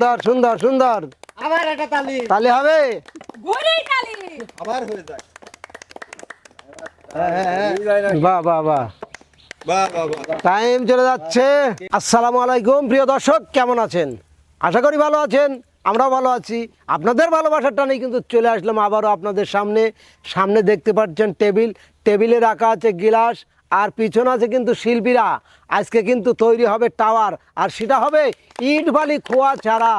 সুন্দর সুন্দর সুন্দর। আবার একটা তালি। তাহলে হবে? ঘুরেই তালি। আবার হয়ে যায়। বাহ বাহ বাহ। বাহ বাহ বাহ। টাইম চলে যাচ্ছে। আসসালামু আলাইকুম প্রিয় দর্শক কেমন আছেন? আশা করি ভালো আছেন আমরাও ভালো আছি। আপনাদের ভালোবাসার টানেই কিন্তু চলে আসলাম আবারও আপনাদের সামনে। সামনে দেখতে পাচ্ছেন টেবিল। টেবিলে রাখা আছে গিলাস। আর পিছনে আছে কিন্তু শিল্পীরা। আজকে কিন্তু তৈরি হবে টাওয়ার আর সেটা হবে ইট বালি খোয়া ছাড়া।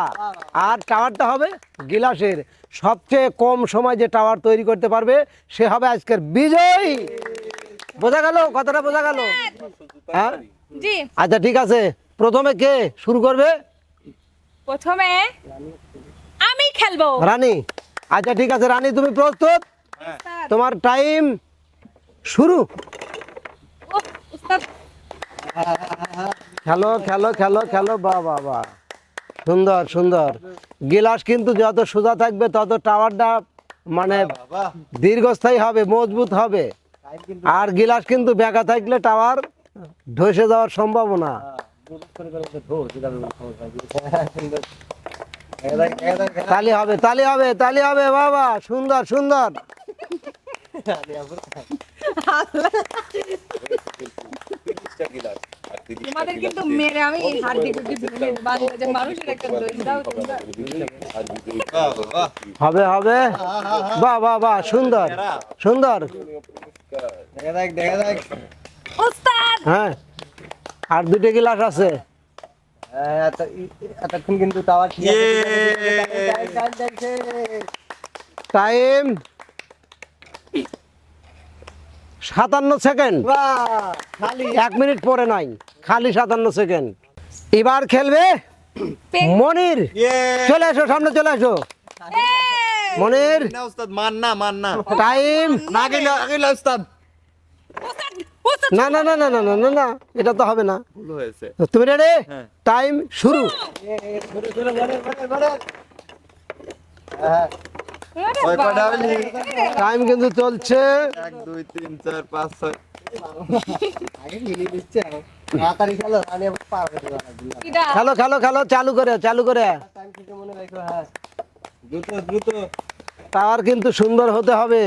আর টাওয়ারটা হবে গিলাসের। সবচেয়ে কম সময় যে টাওয়ার তৈরি করতে পারবে সে হবে আজকের বিজয়ী। বোঝা গেল? কথাটা বোঝা গেল? হ্যাঁ? জি। আচ্ছা ঠিক আছে। প্রথমে কে শুরু করবে? প্রথমে আমি খেলব। রানী। আচ্ছা ঠিক আছে রানী তুমি প্রস্তুত? তোমার টাইম শুরু। খেলো খেলো খেলো খেলো বা বাহ বাহ সুন্দর সুন্দর। গিলাস কিন্তু যত সোজা থাকবে তত টাওয়ারটা মানে দীর্ঘস্থায়ী হবে মজবুত হবে। আর গিলাস কিন্তু বেঁকা থাকলে টাওয়ার ধসে যাওয়ার সম্ভাবনা। এদা তালি হবে তালি হবে তালি হবে বাবা সুন্দর সুন্দর। তোমাদের কিন্তু মেরে আমি হবে হবে। বাহ বাহ বাহ সুন্দর সুন্দর। দেখা দেখ দেখা দেখ উস্তাদ হ্যাঁ আর দুটো গিলাস আছে। এতক্ষণ কিন্তু টাইম সাতান্ন সেকেন্ড। খালি। এক মিনিট পরে নয় খালি সাতান্ন সেকেন্ড। এবার খেলবে মনির। চলে এসো সামনে চলে এসো। মনির। না উস্তাদ মান না মান না। টাইম। না গেলে উস্তাদ না না না না না না না না এটা তো হবে না। ভুল হয়েছে। তুমি রেডি হ্যাঁ। টাইম শুরু। ওরে ওই কটা বাবা। হলি? টাইম কিন্তু চলছে। এক দুই তিন চার পাঁচ ছয়। খেলো খেলো খেলো চালু করে চালু করে। টাওয়ার কিন্তু সুন্দর হতে হবে।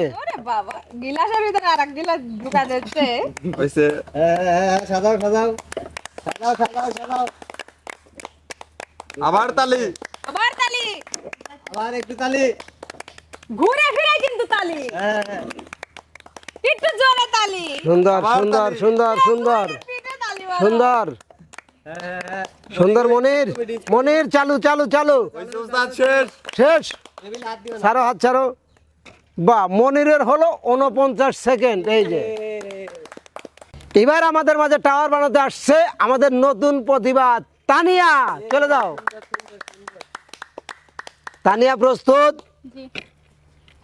আবার তালি। আবার একটু তালি। ঘুরে ফিরে কিন্তু তালি। একটু জোরে তালি। সুন্দর সুন্দর সুন্দর সুন্দর। সুন্দর। সুন্দর মনির মনির চালু চালু চালু। শেষ। টেবিল হাত ছাড়ো হাত ছাড়ো। বা মনিরের হলো উনপঞ্চাশ সেকেন্ড এই যে। এবার আমাদের মাঝে টাওয়ার বানাতে আসছে আমাদের নতুন প্রতিভা তানিয়া। চলে যাও। তানিয়া প্রস্তুত? জি।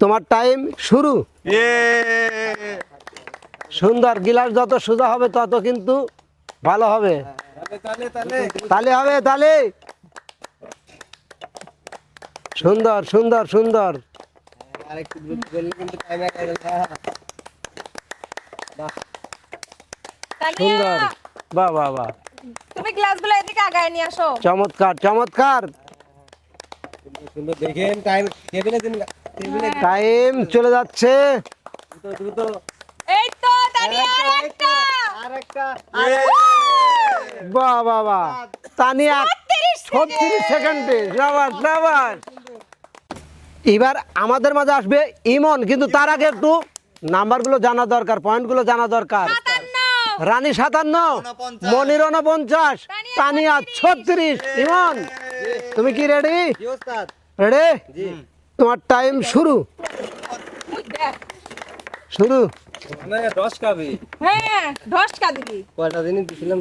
তোমার টাইম শুরু। সুন্দর গিলাস যত সোজা হবে তত কিন্তু ভালো হবে। তালে তালে তালে হবে তালে। সুন্দর সুন্দর সুন্দর। সুন্দর। বাহ বাহ বাহ। তুমি গ্লাসগুলো এদিকে আগায় নিয়ে আসো। চমৎকার চমৎকার। সুন্দর দেখেন টাইম টেবিলে দিন টাইম চলে যাচ্ছে। এই তো তানিয়া বাহ বাহ বাহ। তানিয়া ছত্রিশ সেকেন্ডে। সাবাস সাবাস এবার আমাদের মাঝে আসবে ইমন কিন্তু তার আগে একটু নাম্বারগুলো জানা দরকার পয়েন্টগুলো জানা দরকার। রানী সাতান্ন। মনির উনপঞ্চাশ তানিয়া ছত্রিশ। ইমন তুমি কি রেডি রেডি তোমার টাইম শুরু। শুরু। না 10 কাবি হ্যাঁ দশটা দিবি। কয়টা দিন দিছিলাম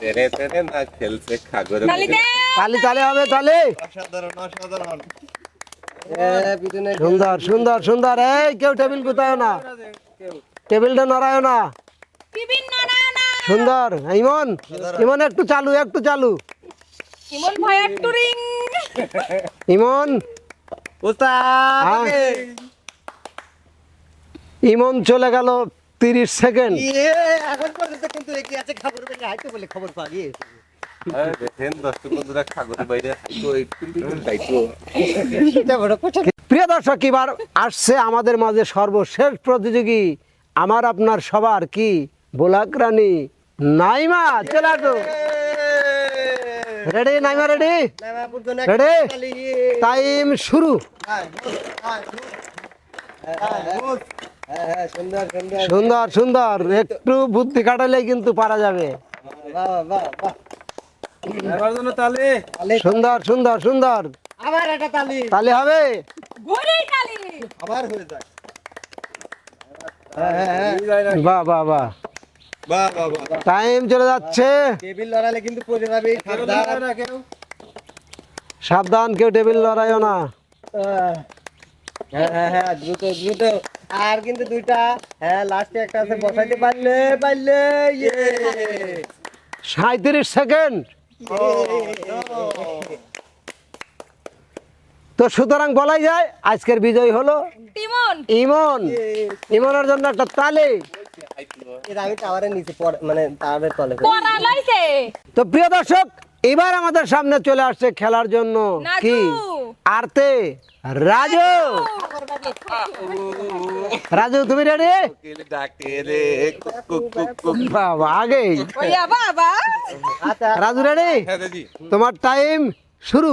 তেরে তেরে না খেলছে খাগরে তালি তালে হবে তালে অসাধারণ অসাধারণ। সুন্দর সুন্দর সুন্দর। এই কেউ টেবিল কোথায় না। টেবিলটা নড়ায় না। সুন্দর। ইমন ইমন একটু চালু একটু চালু। ইমন ভাই একটু রিং। ইমন। ইমন চলে গেল তিরিশ সেকেন্ড। এখন পর্যন্ত কিন্তু আছে খবর পেলে হাইতে বলে খবর পাওয়া গিয়েছে প্রিয় দর্শক এবার আসছে আমাদের মাঝে সর্বশেষ প্রতিযোগী আমার আপনার সবার কি বোলাক রানী নাইমা চলে আসো রেডি নাইমা রেডি? তালি টাইম শুরু হ্যাঁ হ্যাঁ হ্যাঁ সুন্দর সুন্দর সুন্দর সুন্দর একটু বুদ্ধি কাটালে কিন্তু পারা যাবে। বাহ বাহ বাহ তালি। সুন্দর সুন্দর সুন্দর আবার একটা তালি। তাহলে হবে? ঘুরি কালি আবার হয়ে যায়। হ্যাঁ। হ্যাঁ হ্যাঁ। বাহ বাহ বাহ। টাইম চলে যাচ্ছে। টেবিল লড়াইলে কিন্তু পড়ে যাবে সাবধান। সাবধান কেউ টেবিল লড়াইও না। হ্যাঁ হ্যাঁ হ্যাঁ দ্রুত দ্রুত। আর কিন্তু দুইটা। হ্যাঁ লাস্টে একটা আছে বসাইতে পারলে পারলে ইয়ে। সাঁত্রিশ সেকেন্ড। তো সুতরাং বলাই যায় আজকের বিজয় হলো তিমন ইমন। ইমনের জন্য একটা তালে। আমি টাওয়ারের নিচে মানে টাওয়ারের তলে তো প্রিয় দর্শক এবার আমাদের সামনে চলে আসছে খেলার জন্য কি আরতে রাজু রাজু তুমি রেডি কেলে ডাকে রে কুক কুক কুক কুক বাবা আচ্ছা রাজু রেডি হ্যাঁ তোমার টাইম শুরু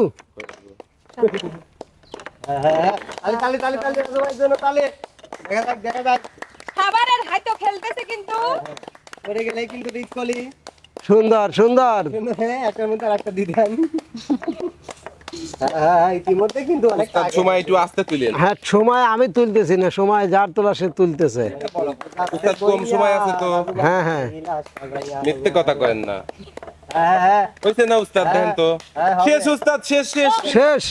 হ্যাঁ হ্যাঁ তালি তালি তালি তালি দেখা যাক দেখা যাক খাবারের হাইতো খেলতেছে কিন্তু। পড়ে গেলে কিন্তু রিস্ক কলি। সুন্দর সুন্দর। হ্যাঁ একটার মধ্যে আরেকটা দিতাম হ্যাঁ ইতিমধ্যে কিন্তু অনেক সময় একটু আস্তে তুলেন। হ্যাঁ সময় আমি তুলতেছি না সময় যার তোলা সে তুলতেছে। কম সময় আছে তো। হ্যাঁ হ্যাঁ। মিথ্যে কথা করেন না। হ্যাঁ হ্যাঁ। হইছে না উস্তাদ দেখেন তো। হ্যাঁ, শেষ উস্তাদ শেষ শেষ। শেষ।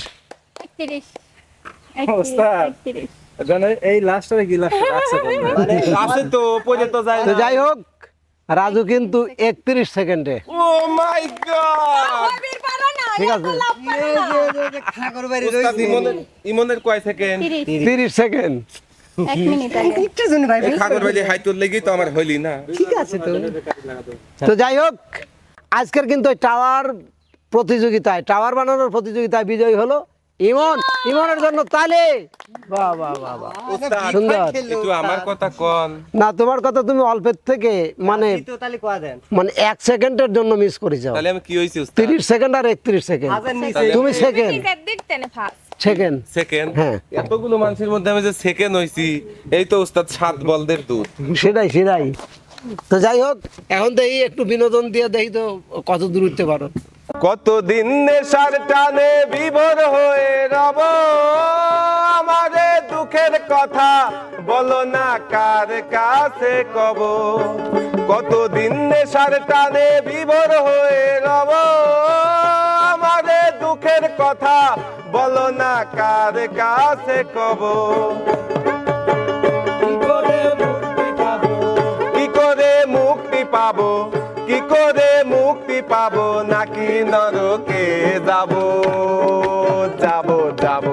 এই লাস্টে কি লাস্টে রাখছে আছে তো পড়ে তো যায় তো যাই হোক রাজু কিন্তু একত্রিশ সেকেন্ডে। ও মাই গড হবির পারো না ঠিক আছে। খাগর ইমনের ইমনের কয় সেকেন্ড তিরিশ। তিরিশ। সেকেন্ড এক মিনিট আগে। একটু জন্য ভাই এই খাগর বাড়ি হাইতোর লেগেই তো আমার হইলি না। ঠিক আছে তো। তো যাই হোক আজকের কিন্তু টাওয়ার প্রতিযোগিতায় টাওয়ার বানানোর প্রতিযোগিতায় বিজয়ী হলো। ইমন ইমনের জন্য তালে। বাহ বাহ বাহ বাহ। সুন্দর। একটু আমার কথা কন। না তোমার কথা তুমি অল্পের থেকে মানে তো কোয়া দেন? মানে এক সেকেন্ডের জন্য মিস করেছ তাহলে আমি কি হইছি উস্তাদ তিরিশ সেকেন্ড আর একত্রিশ সেকেন্ড। তুমি সেকেন্ড নিজের দিক টেনে সেকেন্ড সেকেন্ড হ্যাঁ। এতগুলো মানুষের মধ্যে আমি যে সেকেন্ড হইছি এই তো উস্তাদ সাত বলদের দুধ। সেটাই সেটাই। তো যাই হোক এখন তো এই একটু বিনোদন দিয়ে দেখি তো কত দূর উঠতে পারো। কতদিন নেশার টানে বিভোর হয়ে রব? আমারে দুঃখের কথা বলো না কার কাছে কব? কতদিন নেশার টানে বিভোর হয়ে রব? আমারে দুঃখের কথা বলো না কার কাছে কব? কি করে মুক্তি পাবো? কি করে পাবো নাকি নরকে যাব? যাব যাব।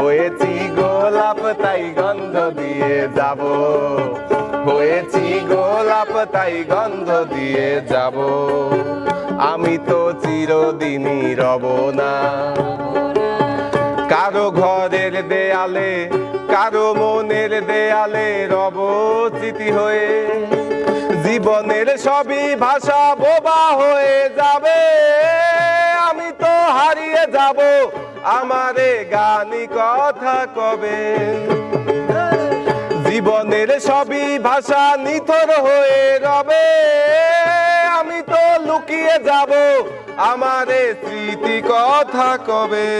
হয়েছি গোলাপ, তাই গন্ধ দিয়ে যাব। হয়েছি গোলাপ, তাই গন্ধ দিয়ে যাব। আমি তো চিরদিনই রব না। কারও ঘরের দেয়ালে, কারও মনের দেয়ালে রব স্মৃতি হয়ে। জীবনের সবই ভাষা বোবা হয়ে যাবে। আমি তো হারিয়ে যাব আমারে গানি কথা কবে। জীবনের সবই ভাষা নিথর হয়ে রবে। আমি তো লুকিয়ে যাব আমারে স্মৃতি কথা কবে।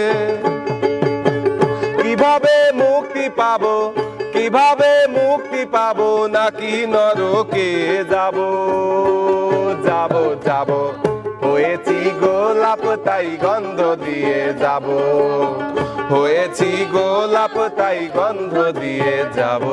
কীভাবে মুক্তি পাবো? কীভাবে মুক্তি পাবো? নাকি নরকে যাব? যাব যাব। হয়েছি গোলাপ, তাই গন্ধ দিয়ে যাব। হয়েছি গোলাপ, তাই গন্ধ দিয়ে যাব।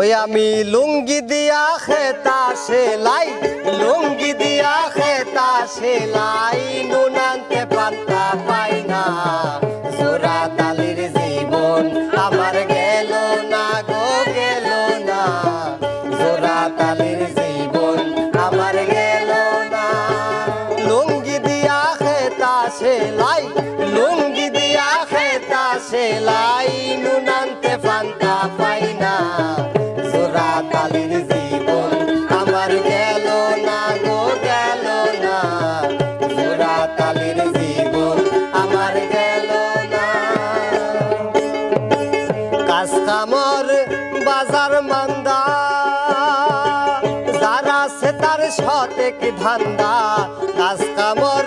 ওই আমি লুঙ্গি দিয়া খেতা সেলাই লুঙ্গি দিয়া খেতা সেলাই নুনান্তে প্রান্ত ধান্দা কাজ কামর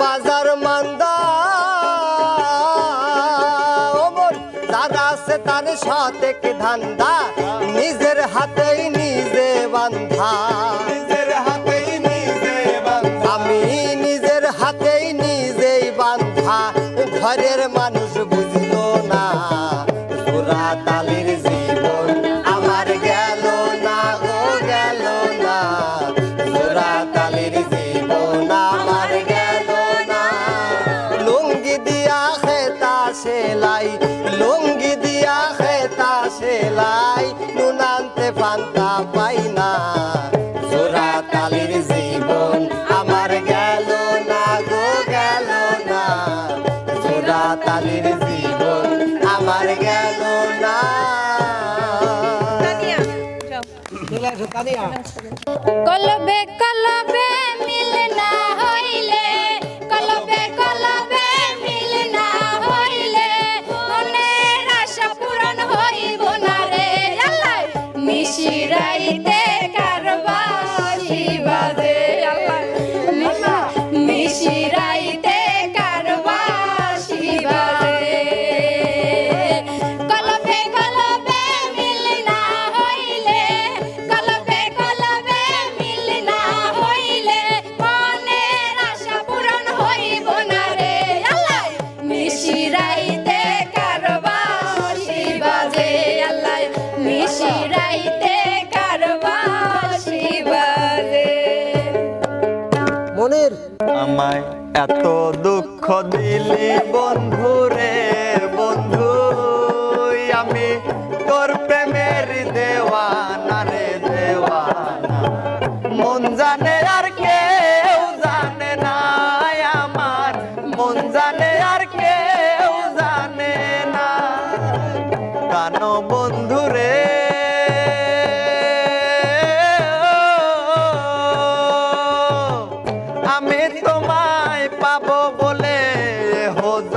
বাজার মান্দা। ওমর দাদা সে তার সতেক ধান্দা নিজের হাতেই নিজে বান্ধা। নিজের হাতেই নিজে আমি নিজের হাতেই নিজেই বান্ধা ঘরের মান कल बेकार আমায় এত দুঃখ দিলি বন্ধুর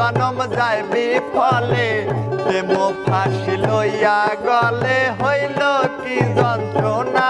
জনম যায় বিফলে প্রেম ফাঁসি লইয়া গলে হইল কি যন্ত্রণা?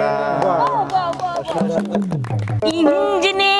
না। ইঞ্জিনে